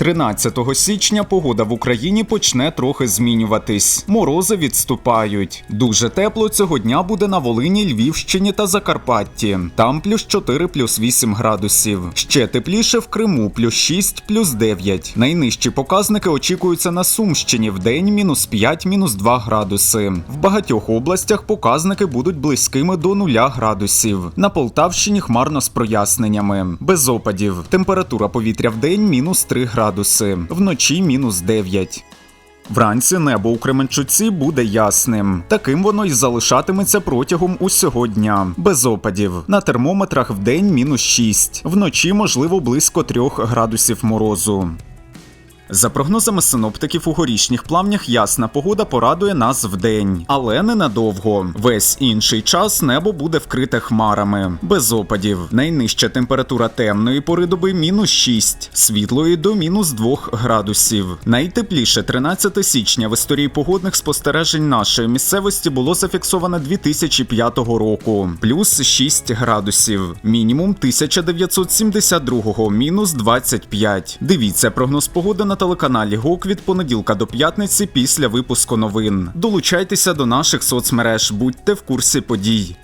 13 січня погода в Україні почне трохи змінюватись. Морози відступають. Дуже тепло цього дня буде на Волині, Львівщині та Закарпатті. Там плюс 4, плюс 8 градусів. Ще тепліше в Криму, плюс 6, плюс 9. Найнижчі показники очікуються на Сумщині в день мінус 5, мінус 2 градуси. В багатьох областях показники будуть близькими до 0 градусів. На Полтавщині хмарно з проясненнями. Без опадів. Температура повітря в день мінус 3 градуси, вночі мінус 9. Вранці небо у Кременчуці буде ясним. Таким воно й залишатиметься протягом усього дня. Без опадів. На термометрах в день мінус 6. Вночі, можливо, близько 3 градусів морозу. За прогнозами синоптиків, у горішніх плавнях ясна погода порадує нас вдень, але ненадовго. Весь інший час небо буде вкрите хмарами, без опадів. Найнижча температура темної пори доби мінус 6, світлої до мінус 2 градусів. Найтепліше 13 січня в історії погодних спостережень нашої місцевості було зафіксовано 2005 року, плюс 6 градусів, мінімум 1972, мінус 25. Дивіться прогноз погоди на телеканалі ГОК від понеділка до п'ятниці після випуску новин. Долучайтеся до наших соцмереж, будьте в курсі подій.